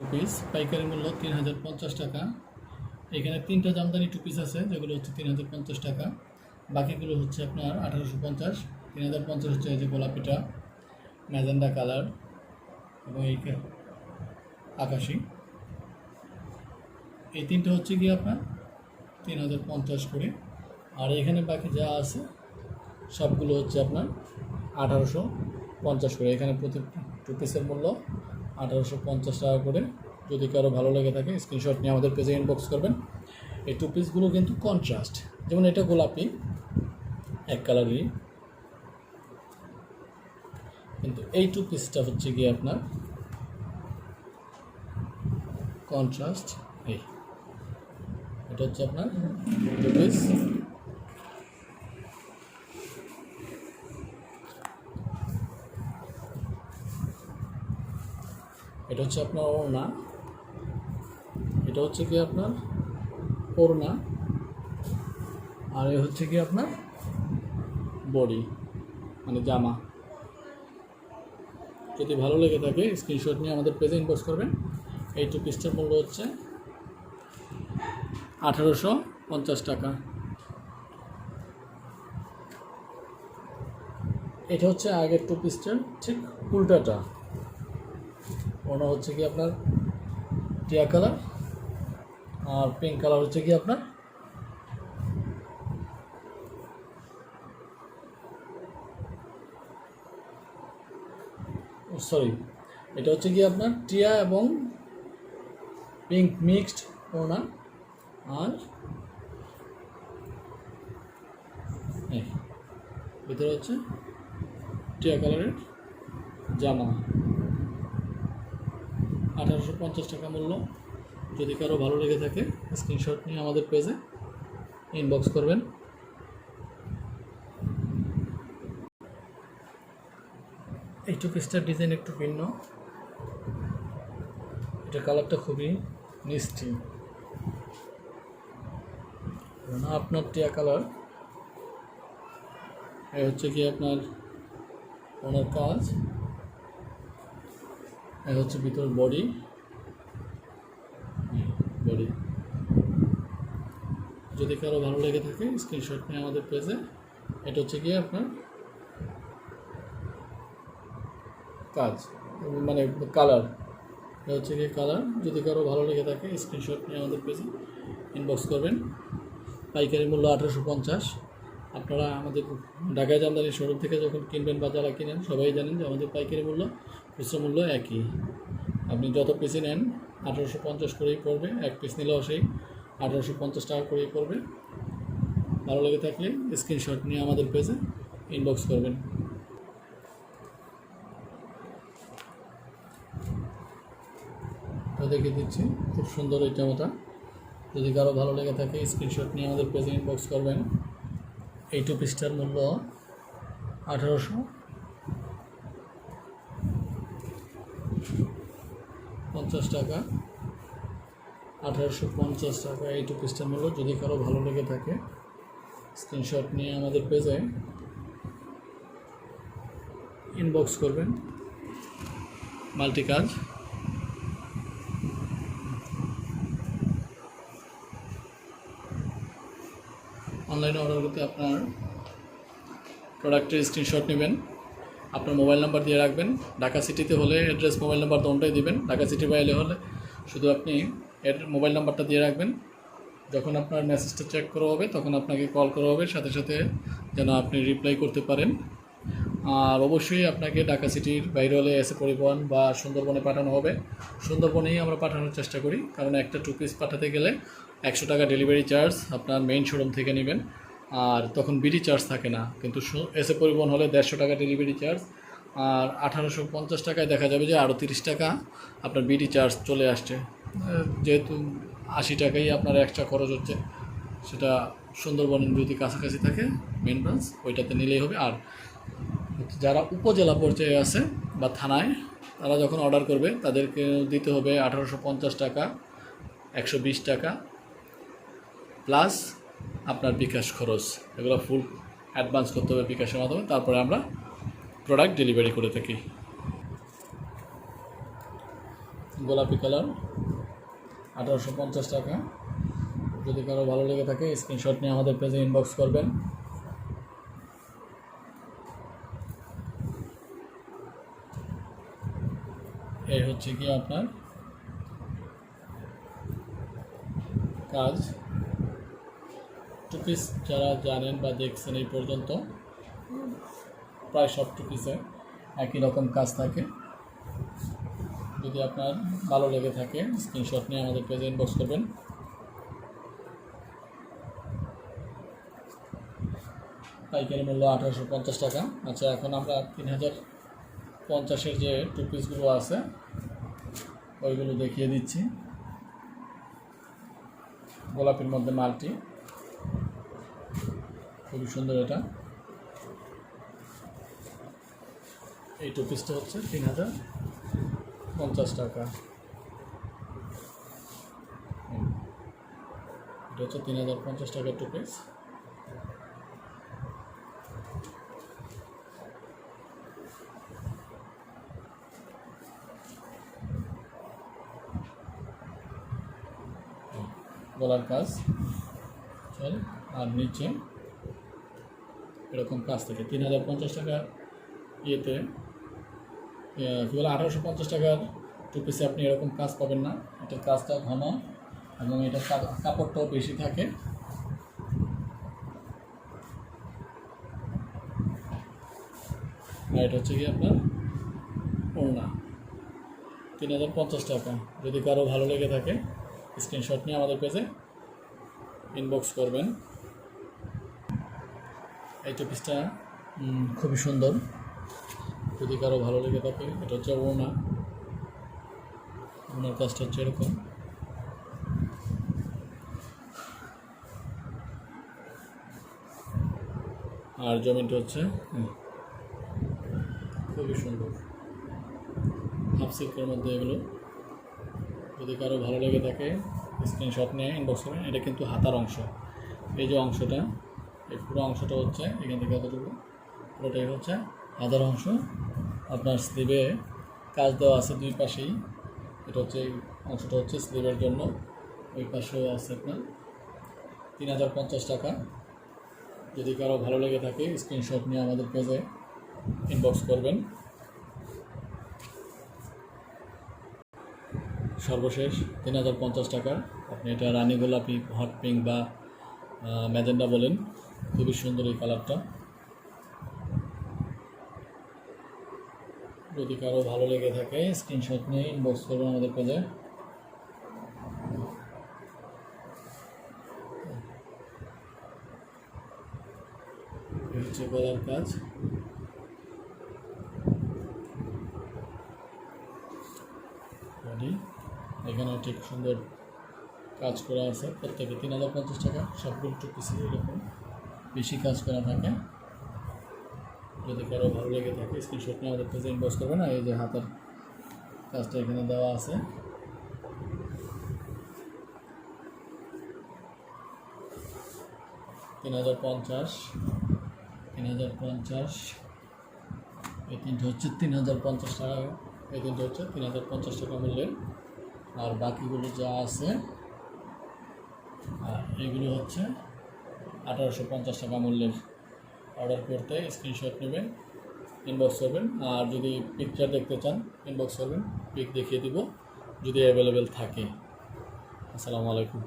Piece পাইকারি মূল্য তিন হাজার পঞ্চাশ টাকা। এখানে তিনটা জামদানি টু পিস আছে, যেগুলো হচ্ছে তিন হাজার পঞ্চাশ টাকা। বাকিগুলো হচ্ছে আপনার আঠারোশো পঞ্চাশ তিন হাজার পঞ্চাশ হচ্ছে যে গোলাপিটা ম্যাজেন্ডা কালার এবং এই আকাশি। এই তিনটা হচ্ছে কি আপনার? তিন হাজার পঞ্চাশ করে। আর এখানে বাকি যা আছে, সবগুলো হচ্ছে আপনার আঠারোশো পঞ্চাশ করে। এখানে প্রতি টু পিসের মূল্য আঠারোশো পঞ্চাশ টাকা করে। যদি কারও ভালো লেগে থাকে স্ক্রিনশট নিয়ে আমাদের পেজে ইনবক্স করবেন। এই টু পিসগুলো কিন্তু কন্ট্রাস্ট যেমন এটা গোলাপি, এক কালারই কিন্তু এই টু পিসটা হচ্ছে গিয়ে আপনার কন্ট্রাস্ট এই। এটা হচ্ছে আপনার টু পিস এটা হচ্ছে আপনার ওড়না। এটা হচ্ছে কি আপনার ওড়না। আর এ হচ্ছে কি আপনার বডি মানে জামা। যদি ভালো লেগে থাকে স্ক্রিনশট নিয়ে আমাদের পেজে ইনবক্স করবেন। এই টু পিসটার মূল্য হচ্ছে আঠারোশো পঞ্চাশ টাকা। এটা হচ্ছে আগের টু পিসটার ঠিক উল্টাটা। ওটা হচ্ছে কি আপনার টিয়া কালার আর পিঙ্ক কালার হচ্ছে কি আপনার সরি এটা হচ্ছে কি আপনার টিয়া এবং পিঙ্ক মিক্সড ওনা আর ভিতরে হচ্ছে টিয়া কালারের জামা। আঠারোশো পঞ্চাশ টাকা মূল্য। যদি কারও ভালো লেগে থাকে স্ক্রিনশট নিয়ে আমাদের পেজে ইনবক্স করবেন। এই টু পিসটার ডিজাইন একটু ভিন্ন। এটা কালারটা খুবই মিষ্টি। না, আপনার টিয়া কালার এই হচ্ছে কি আপনার ওনার কাজ। এই হচ্ছে ভিতর বডি। বডি। যদি কারও ভালো লেগে থাকে স্ক্রিনশট নিয়ে আমাদের পেজে এটা হচ্ছে গিয়ে আপনার? কাজ মানে কালার এটা হচ্ছে গিয়ে কালার যদি কারও ভালো লেগে থাকে স্ক্রিনশট নিয়ে আমাদের পেজে ইনবক্স করবেন। পাইকারি মূল্য আঠারোশো পঞ্চাশ। আপনারা আমাদের ঢাকায় জামদানি শোরুম থেকে যখন কিনবেন বা যারা কিনেন, সবাই জানেন যে আমাদের পাইকারি মূল্য, খুচরো মূল্য একই। আপনি যত পিসই নেন, আঠারোশো পঞ্চাশ করেই পড়বে, এক পিস নিলেও সেই আঠারোশো পঞ্চাশ টাকা করেই পড়বে। ভালো লেগে থাকলে স্ক্রিনশট নিয়ে আমাদের পেজে ইনবক্স করবেন। দেখে দিচ্ছি, খুব সুন্দর এই জামাটা যদি কারও ভালো লেগে থাকে স্ক্রিনশট নিয়ে আমাদের পেজে ইনবক্স করবেন। এই টু পিসটার মূল্য আঠারোশো। পঞ্চাশ টাকা। আঠারোশো পঞ্চাশ টাকা এই টু পিসটার মূল্য। যদি কারও ভালো লেগে থাকে স্ক্রিনশট নিয়ে আমাদের পেজে ইনবক্স করবেন। মাল্টি কাজ অনলাইনে অর্ডার করতে আপনার প্রোডাক্টের স্ক্রিনশট নেবেন। আপনার মোবাইল নাম্বার দিয়ে রাখবেন। ঢাকা সিটিতে হলে অ্যাড্রেস মোবাইল নাম্বার দোনটাই দেবেন। ঢাকা সিটি বাইরে হলে শুধু আপনি মোবাইল নাম্বারটা দিয়ে রাখবেন। যখন আপনার মেসেজটা চেক করা হবে, তখন আপনাকে কল করা হবে। সাথে সাথে যেন আপনি রিপ্লাই করতে পারেন। আর অবশ্যই আপনাকে ঢাকা সিটির বাইরে হলে এসে পরিবহন বা সুন্দরবনে পাঠানো হবে। সুন্দরবনেই আমরা পাঠানোর চেষ্টা করি, কারণ একটা টু পিস পাঠাতে গেলে একশো টাকা ডেলিভারি চার্জ আপনার মেইন শোরুম থেকে নেবেন। আর তখন বিডি চার্জ থাকে না, কিন্তু এসে পরিবহন হলে দেড়শো টাকা ডেলিভারি চার্জ আর আঠারোশো পঞ্চাশ টাকায় দেখা যাবে যে আরও তিরিশ টাকা আপনার বিডি চার্জ চলে আসছে। যেহেতু আশি টাকাই আপনার এক্সট্রা খরচ হচ্ছে, সেটা সুন্দরবন যদি কাছাকাছি থাকে মেন ব্রাঞ্চ ওইটাতে নিলেই হবে। আর যারা উপজেলা পর্যায়ে আছে বা থানায়, তারা যখন অর্ডার করবে, তাদেরকে দিতে হবে আঠারোশো পঞ্চাশ টাকা, একশো বিশ টাকা প্লাস আপনার বিকাশ খরচ। এগুলো ফুল অ্যাডভান্স করতে হবে বিকাশের মাধ্যমে, তারপরে আমরা প্রোডাক্ট ডেলিভারি করে থাকি। গোলাপি কালার আঠারোশো পঞ্চাশ টাকা। যদি কারও ভালো লেগে থাকে স্ক্রিনশট নিয়ে আমাদের পেজে ইনবক্স করবেন এই হচ্ছে কি আপনার? কাজ। টুপিস যারা জানেন বা দেখছেন এই পর্যন্ত, প্রায় সব টুপিসে একই রকম কাজ থাকে। যদি আপনার ভালো লেগে থাকে স্ক্রিনশট নিয়ে আমাদের পেজে ইনবক্স করবেন। পাইকারি মূল্য আঠারোশো পঞ্চাশ টাকা। আচ্ছা এখন আমরা তিন হাজার পঞ্চাশের যে টু পিসগুলো আছে ওইগুলো দেখিয়ে দিচ্ছি। গোলাপির মধ্যে মালটি। খুবই সুন্দর এটা। এই টু পিসটা হচ্ছে তিন হাজার পঞ্চাশ টাকা। এটা হচ্ছে তিন হাজার পঞ্চাশ টাকার টু পিস গলার কাজ। চল, আর নিচে। এরকম কাজ থাকে। তিন হাজার পঞ্চাশ টাকা ইয়েতে। কি বলে, আঠারোশো পঞ্চাশ টাকার টু পিসে আপনি এরকম কাজ পাবেন না। এটার কাজটা ঘন, এবং এটার কা- কাপড়টাও বেশি থাকে। আর এটা হচ্ছে কি আপনার ওড়না। তিন হাজার পঞ্চাশ টাকা। যদি কারও ভালো লেগে থাকে স্ক্রিনশট নিয়ে আমাদের পেজে ইনবক্স করবেন। এই টু পিসটা উম, খুবই সুন্দর। যদি কারও ভালো লেগে থাকে এটা হচ্ছে ওনা। ওনার কাজটা হচ্ছে এরকম। আর জমিনটা হচ্ছে খুবই সুন্দর। হাফ সিল্কের মধ্যে এগুলো। যদি কারও ভালো লেগে থাকে স্ক্রিনশট নিয়ে ইনবক্স করবেন এটা কিন্তু হাতার অংশ। এই যে অংশটা, এই পুরো অংশটা হচ্ছে এখান থেকে কতটুকু পুরোটাই হচ্ছে হাতার অংশ। আপনার স্লিভে কাজ দেওয়া আছে দুই পাশেই। এটা হচ্ছে অংশটা হচ্ছে স্লিভের জন্য। ওই পাশেও আছে আপনার তিন হাজার পঞ্চাশ টাকা। যদি কারও ভালো লেগে থাকে স্ক্রিনশট নিয়ে আমাদের পেজে ইনবক্স করবেন। সর্বশেষ, তিন হাজার পঞ্চাশ টাকা আপনি এটা রানী গোলাপি, হট পিঙ্ক বা ম্যাজেন্ডা বলেন, খুবই সুন্দর এই কালারটা। যদি কারও ভালো লেগে থাকে স্ক্রিনশট নিয়ে ইনবক্স করবেন আমাদের এই হচ্ছে গলার কাজ। বডি এখানে ঠিক সুন্দর কাজ করা আছে। প্রত্যেকে তিন হাজার পঞ্চাশ টাকা সবগুলো টু পিসে এরকম বেশি কাজ করা থাকে। যদি কারও ভালো লেগে থাকে স্ক্রিনশট নিয়ে আমাদের পেজে ইনবক্স করবে না এই যে হাতের কাজটা এখানে দেওয়া আছে। তিন হাজার পঞ্চাশ, তিন হাজার পঞ্চাশ। এই তিনটে হচ্ছে তিন হাজার পঞ্চাশ টাকা, এই তিনটে হচ্ছে তিন হাজার পঞ্চাশ টাকা মূল্যের আর বাকিগুলো যা আছে, আর এগুলো হচ্ছে আঠারোশো পঞ্চাশ টাকা মূল্যের অর্ডার করতে স্ক্রিনশট নেবেন ইনবক্স করবেন, আর যদি পিকচার দেখতে চান ইনবক্স করবেন পিক দেখিয়ে দিব, যদি অ্যাভেলেবেল থাকে। আসসালামু আলাইকুম।